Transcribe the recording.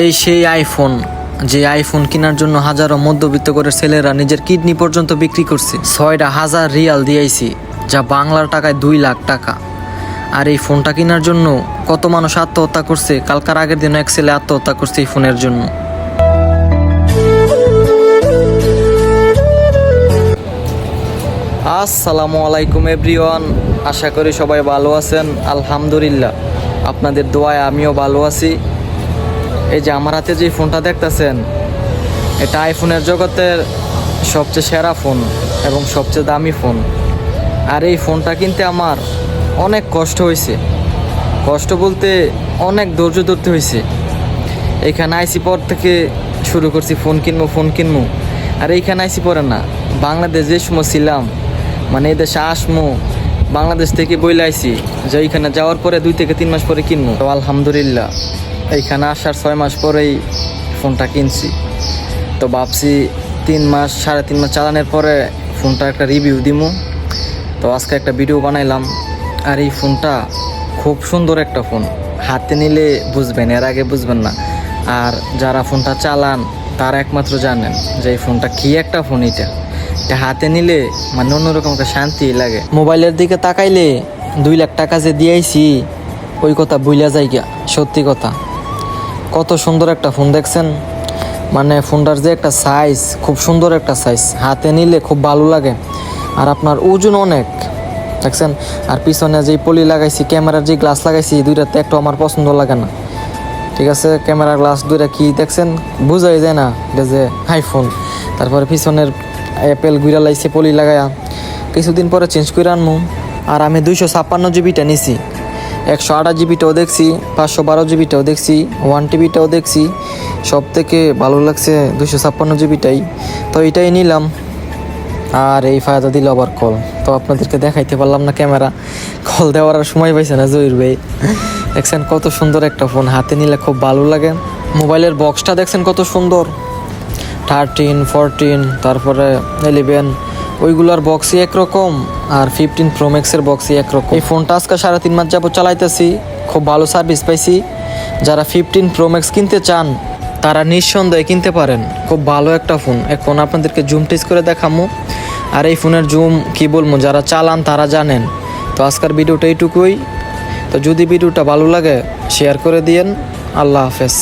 এই সেই আইফোন যে আইফোন কেনার জন্য হাজারো মধ্যবিত্ত করে ছেলেরা নিজের কিডনি পর্যন্ত বিক্রি করছে। ছয়টা হাজার রিয়াল দিয়েছি, যা বাংলার টাকায় দুই লাখ টাকা। আর এই ফোনটা কেনার জন্য কত মানুষ আত্মহত্যা করছে, কালকার আগের দিন এক ছেলে আত্মহত্যা করছে এই ফোনের জন্য। আসসালামু আলাইকুম এভরিওয়ান, আশা করি সবাই ভালো আছেন, আলহামদুলিল্লাহ। আপনাদের দোয়ায় আমিও ভালো আছি। এই যে আমার হাতে যে ফোনটা দেখতেছেন, এটা আইফোনের জগতের সবচেয়ে সেরা ফোন এবং সবচেয়ে দামি ফোন। আর এই ফোনটা কিনতে আমার অনেক কষ্ট হয়েছে কষ্ট বলতে অনেক ধৈর্য ধরতে হয়েছে এখানে আইসি পর থেকে শুরু করছি, ফোন কিনবো ফোন কিনবো। আর এইখানে আইসি পরে না, বাংলাদেশ যে সময় ছিলাম মানে এই দেশে আসমো, বাংলাদেশ থেকে বইলে আইসি, যে এইখানে যাওয়ার পরে দুই থেকে তিন মাস পরে কিনবো। তো আলহামদুলিল্লাহ এইখানে আসার ছয় মাস পরেই ফোনটা কিনছি। তো ভাবছি তিন মাস, সাড়ে তিন মাস চালানোর পরে ফোনটা একটা রিভিউ দিমু। তো আজকে একটা ভিডিও বানাইলাম। আর এই ফোনটা খুব সুন্দর একটা ফোন। হাতে নিলে বুঝবেন, এর আগে বুঝবেন না। আর যারা ফোনটা চালান, তারা একমাত্র জানেন যে এই ফোনটা কি একটা ফোন এটা। এটা হাতে নিলে মানে অন্যরকম একটা শান্তি লাগে। মোবাইলের দিকে তাকাইলে দুই লাখ টাকা যে দিয়েছি, ওই কথা বুইলা যাই গিয়া সত্যি কথা। কত সুন্দর একটা ফোন দেখছেন? মানে ফোনটার যে একটা সাইজ খুব সুন্দর একটা সাইজ হাতে নিলে খুব ভালো লাগে। আর আপনার ওজন অনেক, দেখছেন? আর পিছনে যে পলি লাগাইছি ক্যামেরার যে গ্লাস লাগাইছি দুইটাতে একটু আমার পছন্দ লাগে না। ঠিক আছে? ক্যামেরা গ্লাস দুইটা কি, দেখছেন? বুঝাই যায় না এটা যে আইফোন তারপরে পিছনের অ্যাপেল গুইরা লাইছে পলি লাগায়া। কিছুদিন পরে চেঞ্জ করে আনমু। আর আমি দুইশো ছাপ্পান্ন জিবিটা নিছি। একশো আঠাশ জিবিটাও দেখছি, পাঁচশো বারো জিবিটাও দেখছি, ওয়ান টিবিটাও দেখছি সব থেকে ভালো লাগছে দুশো ছাপ্পান্ন জিবিটাই। তো এটাই নিলাম। আর এই ফায়দা দিল আবার কল। তো আপনাদেরকে দেখাইতে পারলাম না ক্যামেরা। কল দেওয়ার আর সময় পাইছে না জহির ভাই। দেখছেন কত সুন্দর একটা ফোন। হাতে নিলে খুব ভালো লাগে। মোবাইলের বক্সটা দেখছেন কত সুন্দর। থার্টিন, ফোরটিন, তারপরে ইলেভেন ওইগুলোর বক্সই একরকম আর ফিফটিন প্রোম্যাক্সের বক্সই একরকম। এই ফোনটা আজকে সাড়ে তিন মাস যাব চালাইতেছি, খুব ভালো সার্ভিস পাইছি। যারা ফিফটিন প্রোম্যাক্স কিনতে চান, তারা নিঃসন্দেহে কিনতে পারেন। খুব ভালো একটা ফোন এখন আপনাদেরকে জুম টেস্ট করে দেখামো। আর এই ফোনের জুম কি বলব, যারা চালান তারা জানেন। তো আজকের ভিডিওটা এইটুকুই। তো যদি ভিডিওটা ভালো লাগে শেয়ার করে দিয়েন। আল্লাহ হাফেজ।